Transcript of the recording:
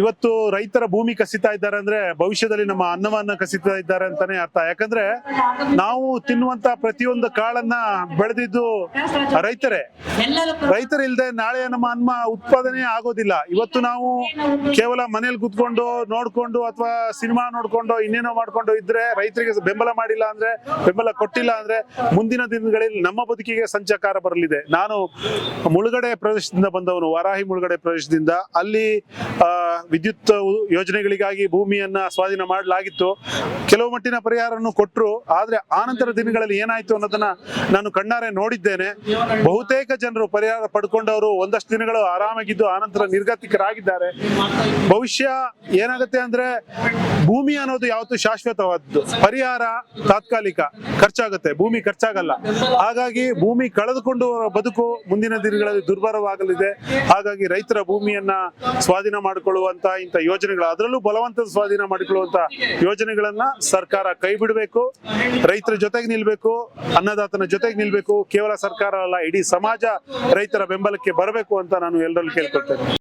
ಇವತ್ತು ರೈತರ ಭೂಮಿ ಕಸಿತಾ ಇದ್ದಾರೆ ಅಂದ್ರೆ ಭವಿಷ್ಯದಲ್ಲಿ ನಮ್ಮ ಅನ್ನವನ್ನ ಕಸಿತಾ ಇದ್ದಾರೆ ಅಂತಾನೆ ಅರ್ಥ. ಯಾಕಂದ್ರೆ ನಾವು ತಿನ್ನುವಂತ ಪ್ರತಿಯೊಂದು ಕಾಳನ್ನ ಬೆಳೆದಿದ್ದು ರೈತರೇ. ರೈತರ ಇಲ್ಲದೆ ನಾಳೆ ನಮ್ಮ ಅನ್ನ ಉತ್ಪಾದನೆ ಆಗೋದಿಲ್ಲ. ಇವತ್ತು ನಾವು ಕೇವಲ ಮನೇಲಿ ಕುತ್ಕೊಂಡು ನೋಡ್ಕೊಂಡು ಅಥವಾ ಸಿನಿಮಾ ನೋಡ್ಕೊಂಡು ಇನ್ನೇನೋ ಮಾಡ್ಕೊಂಡು ಇದ್ರೆ ರೈತರಿಗೆ ಬೆಂಬಲ ಮಾಡಿಲ್ಲ ಅಂದ್ರೆ, ಬೆಂಬಲ ಕೊಟ್ಟಿಲ್ಲ ಅಂದ್ರೆ ಮುಂದಿನ ದಿನಗಳಲ್ಲಿ ನಮ್ಮ ಬದುಕಿಗೆ ಸಂಚಕಾರ ಬರಲಿದೆ. ನಾನು ಮುಳುಗಡೆ ಪ್ರದೇಶದಿಂದ ಬಂದವನು, ವಾರಾಹಿ ಮುಳುಗಡೆ ಪ್ರದೇಶದಿಂದ. ಅಲ್ಲಿ ವಿದ್ಯುತ್ ಯೋಜನೆಗಳಿಗಾಗಿ ಭೂಮಿಯನ್ನ ಸ್ವಾಧೀನ ಮಾಡಲಾಗಿತ್ತು. ಕೆಲವು ಮಟ್ಟಿನ ಪರಿಹಾರವನ್ನು ಕೊಟ್ಟರು ಆದ್ರೆ ಆನಂತರ ದಿನಗಳಲ್ಲಿ ಏನಾಯ್ತು ಅನ್ನೋದನ್ನ ನಾನು ಕಣ್ಣಾರೆ ನೋಡಿದ್ದೇನೆ. ಬಹುತೇಕ ಜನರು ಪರಿಹಾರ ಪಡ್ಕೊಂಡವರು ಒಂದಷ್ಟು ದಿನಗಳು ಆರಾಮಾಗಿದ್ದು ಆನಂತರ ನಿರ್ಗತಿಕರಾಗಿದ್ದಾರೆ. ಭವಿಷ್ಯ ಏನಾಗುತ್ತೆ ಅಂದ್ರೆ ಭೂಮಿ ಅನ್ನೋದು ಯಾವತ್ತು ಶಾಶ್ವತವಾದದ್ದು ಪರಿಹಾರ ತಾತ್ಕಾಲಿಕ, ಖರ್ಚಾಗುತ್ತೆ. ಭೂಮಿ ಖರ್ಚಾಗಲ್ಲ. ಹಾಗಾಗಿ ಭೂಮಿ ಕಳೆದುಕೊಂಡು ಬದುಕು ಮುಂದಿನ ದಿನಗಳಲ್ಲಿ ದುರ್ಬಲವಾಗಲಿದೆ. ಹಾಗಾಗಿ ರೈತರ ಭೂಮಿಯನ್ನ ಸ್ವಾಧೀನ ಮಾಡಿಕೊಳ್ಳುವಂತ ಇಂತ ಯೋಜನೆಗಳು, ಅದರಲ್ಲೂ ಬಲವಂತದ ಸ್ವಾಧೀನ ಮಾಡಿಕೊಳ್ಳುವಂತ ಯೋಜನೆಗಳನ್ನ ಸರ್ಕಾರ ಕೈ ಬಿಡಬೇಕು, ರೈತರ ಜೊತೆಗೆ ನಿಲ್ಬೇಕು, ಅನ್ನದಾತನ ಜೊತೆಗೆ ನಿಲ್ಬೇಕು, ಕೇವಲ ಸರ್ಕಾರ ಅಲ್ಲ, ಇಡೀ ಸಮಾಜ ರೈತರ ಬೆಂಬಲಕ್ಕೆ ಬರಬೇಕು ಅಂತ ನಾನು ಎಲ್ಲರಲ್ಲಿ ಕೇಳ್ಕೊಳ್ತೇನೆ.